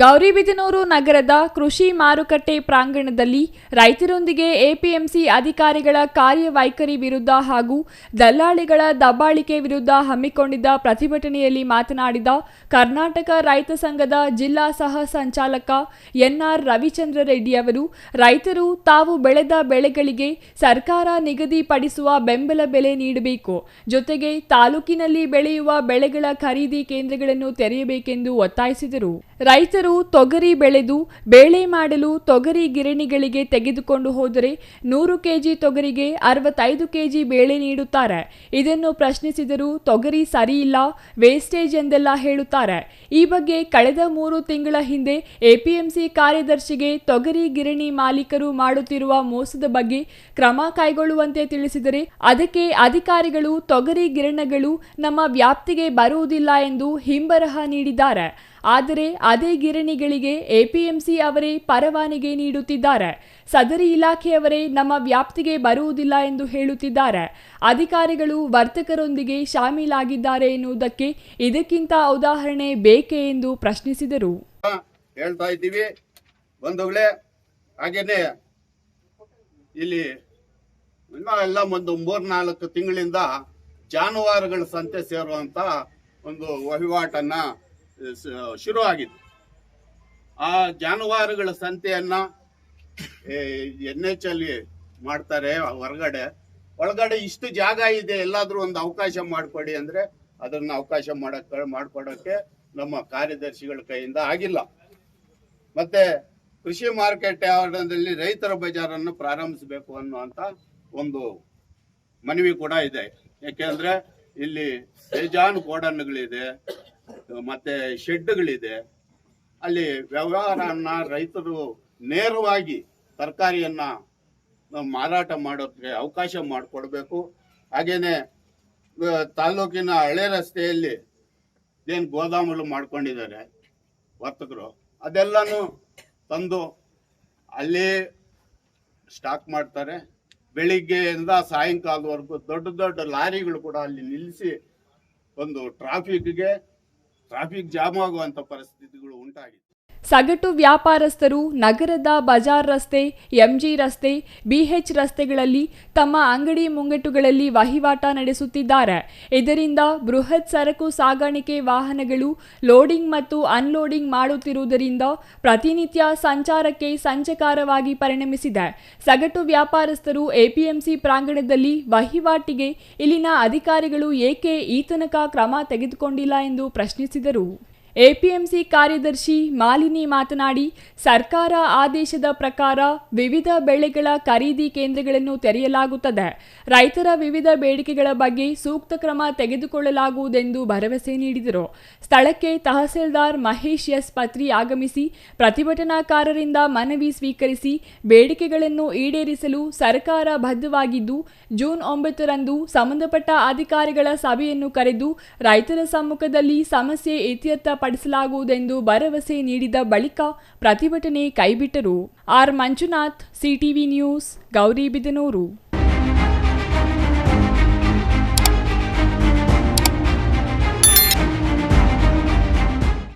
ಗೌರಿಬಿದನೂರು ನಗರದ ಕೃಷಿ ಮಾರುಕಟ್ಟೆ ಪ್ರಾಂಗಣದಲ್ಲಿ ರೈತರೊಂದಿಗೆ ಎಪಿಎಂಸಿ ಅಧಿಕಾರಿಗಳ ಕಾರ್ಯವೈಖರಿ ವಿರುದ್ಧ ಹಾಗೂ ದಲ್ಲಾಳಿಗಳ ದಬ್ಬಾಳಿಕೆ ವಿರುದ್ಧ ಹಮ್ಮಿಕೊಂಡಿದ್ದ ಪ್ರತಿಭಟನೆಯಲ್ಲಿ ಮಾತನಾಡಿದ ಕರ್ನಾಟಕ ರೈತ ಸಂಘದ ಜಿಲ್ಲಾ ಸಹ ಸಂಚಾಲಕ ಎನ್ಆರ್ ರವಿಚಂದ್ರ ರೆಡ್ಡಿ ಅವರು, ರೈತರು ತಾವು ಬೆಳೆದ ಬೆಳೆಗಳಿಗೆ ಸರ್ಕಾರ ನಿಗದಿಪಡಿಸುವ ಬೆಂಬಲ ಬೆಲೆ ನೀಡಬೇಕು, ಜೊತೆಗೆ ತಾಲೂಕಿನಲ್ಲಿ ಬೆಳೆಯುವ ಬೆಳೆಗಳ ಖರೀದಿ ಕೇಂದ್ರಗಳನ್ನು ತೆರೆಯಬೇಕೆಂದು ಒತ್ತಾಯಿಸಿದರು. ರೈತರು ತೊಗರಿ ಬೆಳೆದು, ಬೇಳೆ ಮಾಡಲು ತೊಗರಿ ಗಿರಣಿಗಳಿಗೆ ತೆಗೆದುಕೊಂಡು ಹೋದರೆ ನೂರು ಕೆಜಿ ತೊಗರಿಗೆ ಅರವತ್ತೈದು ಕೆಜಿ ಬೇಳೆ ನೀಡುತ್ತಾರೆ. ಇದನ್ನು ಪ್ರಶ್ನಿಸಿದರೂ ತೊಗರಿ ಸರಿಯಿಲ್ಲ ವೇಸ್ಟೇಜ್ ಎಂದೆಲ್ಲ ಹೇಳುತ್ತಾರೆ. ಈ ಬಗ್ಗೆ ಕಳೆದ ಮೂರು ತಿಂಗಳ ಹಿಂದೆ ಎಪಿಎಂಸಿ ಕಾರ್ಯದರ್ಶಿಗೆ ತೊಗರಿ ಗಿರಣಿ ಮಾಲೀಕರು ಮಾಡುತ್ತಿರುವ ಮೋಸದ ಬಗ್ಗೆ ಕ್ರಮ ಕೈಗೊಳ್ಳುವಂತೆ ತಿಳಿಸಿದರೆ ಅದಕ್ಕೆ ಅಧಿಕಾರಿಗಳು ತೊಗರಿ ಗಿರಣಗಳು ನಮ್ಮ ವ್ಯಾಪ್ತಿಗೆ ಬರುವುದಿಲ್ಲ ಎಂದು ಹಿಂಬರಹ ನೀಡಿದ್ದಾರೆ. ಆದರೆ ಅದೇ ಗಿರಣಿಗಳಿಗೆ ಎಪಿಎಂಸಿ ಅವರೇ ಪರವಾನಿಗೆ ನೀಡುತ್ತಿದ್ದಾರೆ. ಸದರಿ ಇಲಾಖೆಯವರೇ ನಮ್ಮ ವ್ಯಾಪ್ತಿಗೆ ಬರುವುದಿಲ್ಲ ಎಂದು ಹೇಳುತ್ತಿದ್ದಾರೆ. ಅಧಿಕಾರಿಗಳು ವರ್ತಕರೊಂದಿಗೆ ಶಾಮೀಲಾಗಿದ್ದಾರೆ ಎನ್ನುವುದಕ್ಕೆ ಇದಕ್ಕಿಂತ ಉದಾಹರಣೆ ಬೇಕೇ ಎಂದು ಪ್ರಶ್ನಿಸಿದರು. ಹೇಳ್ತಾ ಇದ್ದೀವಿ. ಬಂಧುಗಳೇ ಹಾಗೇನೆ ಇಲ್ಲಿ ಎಲ್ಲ ಒಂದು ಮೂರ್ನಾಲ್ಕು ತಿಂಗಳಿಂದ ಜಾನುವಾರುಗಳ ಸಂತೆ ಸೇರುವಂತ ಒಂದು ವಹಿವಾಟನ್ನ ಸ- ಶುರುವಾಗಿದೆ ಆ ಜಾನುವಾರುಗಳ ಸಂತೆಯನ್ನ ಎನ್ ಎಚ್ ಅಲ್ಲಿ ಮಾಡ್ತಾರೆ ಹೊರಗಡೆ. ಒಳಗಡೆ ಇಷ್ಟು ಜಾಗ ಇದೆ, ಎಲ್ಲಾದ್ರೂ ಒಂದು ಅವಕಾಶ ಮಾಡಿಕೊಡಿ ಅಂದ್ರೆ ಅದನ್ನ ಅವಕಾಶ ಮಾಡಕ್ಕೆ ಮಾಡ್ಕೊಡಕ್ಕೆ ನಮ್ಮ ಕಾರ್ಯದರ್ಶಿಗಳ ಕೈಯಿಂದ ಆಗಿಲ್ಲ. ಮತ್ತೆ ಕೃಷಿ ಮಾರುಕಟ್ಟೆ ಆವರಣದಲ್ಲಿ ರೈತರ ಬಜಾರನ್ನು ಪ್ರಾರಂಭಿಸಬೇಕು ಅನ್ನುವಂತ ಒಂದು ಮನವಿ ಕೂಡ ಇದೆ. ಯಾಕೆಂದ್ರೆ ಇಲ್ಲಿ ಬೇಜಾನು ಗೋಡನ್ಗಳಿದೆ. ಮತ್ತೆ ಶೆಡ್ಗಳಿದೆ. ಅಲ್ಲಿ ವ್ಯವಹಾರವನ್ನು ರೈತರು ನೇರವಾಗಿ ತರಕಾರಿಯನ್ನ ಮಾರಾಟ ಮಾಡೋಕ್ಕೆ ಅವಕಾಶ ಮಾಡಿಕೊಡ್ಬೇಕು. ಹಾಗೇನೆ ಆ, ತಾಲೂಕಿನ ಹಳೆ ರಸ್ತೆಯಲ್ಲಿ ಏನು ಗೋದಾಮುಗಳು ಮಾಡ್ಕೊಂಡಿದ್ದಾರೆ ವರ್ತಕರು ಅದೆಲ್ಲನೂ ತಂದು ಅಲ್ಲಿ ಸ್ಟಾಕ್ ಮಾಡ್ತಾರೆ. ಬೆಳಿಗ್ಗೆಯಿಂದ ಸಾಯಂಕಾಲದವರೆಗೂ ದೊಡ್ಡ ದೊಡ್ಡ ಲಾರಿಗಳು ಕೂಡ ಅಲ್ಲಿ ನಿಲ್ಲಿಸಿ ಒಂದು ಟ್ರಾಫಿಕ್ಗೆ ಟ್ರಾಫಿಕ್ ಜಾಮ್ ಆಗುವಂತ ಪರಿಸ್ಥಿತಿಗಳು ಉಂಟಾಗಿದೆ. ಸಗಟು ವ್ಯಾಪಾರಸ್ಥರು ನಗರದ ಬಜಾರ್ ರಸ್ತೆ, ಎಂಜಿ ರಸ್ತೆ, ಬಿಎಚ್ ರಸ್ತೆಗಳಲ್ಲಿ ತಮ್ಮ ಅಂಗಡಿ ಮುಂಗಟ್ಟುಗಳಲ್ಲಿ ವಹಿವಾಟ ನಡೆಸುತ್ತಿದ್ದಾರೆ. ಇದರಿಂದ ಬೃಹತ್ ಸರಕು ಸಾಗಾಣಿಕೆ ವಾಹನಗಳು ಲೋಡಿಂಗ್ ಮತ್ತು ಅನ್ಲೋಡಿಂಗ್ ಮಾಡುತ್ತಿರುವುದರಿಂದ ಪ್ರತಿನಿತ್ಯ ಸಂಚಾರಕ್ಕೆ ಸಂಚಕಾರವಾಗಿ ಪರಿಣಮಿಸಿದೆ. ಸಗಟು ವ್ಯಾಪಾರಸ್ಥರು ಎಪಿಎಂಸಿ ಪ್ರಾಂಗಣದಲ್ಲಿ ವಹಿವಾಟಿಗೆ ಇಲ್ಲಿನ ಅಧಿಕಾರಿಗಳು ಏಕೆ ಈತನಕ ತನಕ ಕ್ರಮ ತೆಗೆದುಕೊಂಡಿಲ್ಲ ಎಂದು ಪ್ರಶ್ನಿಸಿದರು. ಎಪಿಎಂಸಿ ಕಾರ್ಯದರ್ಶಿ ಮಾಲಿನಿ ಮಾತನಾಡಿ, ಸರ್ಕಾರ ಆದೇಶದ ಪ್ರಕಾರ ವಿವಿಧ ಬೆಳೆಗಳ ಖರೀದಿ ಕೇಂದ್ರಗಳನ್ನು ತೆರೆಯಲಾಗುತ್ತದೆ. ರೈತರ ವಿವಿಧ ಬೇಡಿಕೆಗಳ ಬಗ್ಗೆ ಸೂಕ್ತ ಕ್ರಮ ತೆಗೆದುಕೊಳ್ಳಲಾಗುವುದೆಂದು ಭರವಸೆ ನೀಡಿದರು. ಸ್ಥಳಕ್ಕೆ ತಹಸೀಲ್ದಾರ್ ಮಹೇಶ್ ಎಸ್ ಪತ್ರಿ ಆಗಮಿಸಿ, ಪ್ರತಿಭಟನಾಕಾರರಿಂದ ಮನವಿ ಸ್ವೀಕರಿಸಿ ಬೇಡಿಕೆಗಳನ್ನು ಈಡೇರಿಸಲು ಸರ್ಕಾರ ಬದ್ಧವಾಗಿದ್ದು, ಜೂನ್ ಒಂಬತ್ತರಂದು ಸಂಬಂಧಪಟ್ಟ ಅಧಿಕಾರಿಗಳ ಸಭೆಯನ್ನು ಕರೆದು ರೈತರ ಸಮ್ಮುಖದಲ್ಲಿ ಸಮಸ್ಯೆ ಇತ್ಯರ್ಥ ಪಡಿಸಲಾಗುವುದೆಂದು ಭರವಸೆ ನೀಡಿದ ಬಳಿಕ ಪ್ರತಿಭಟನೆ ಕೈಬಿಟ್ಟರು. R Manjunath CTV news Gauribidanur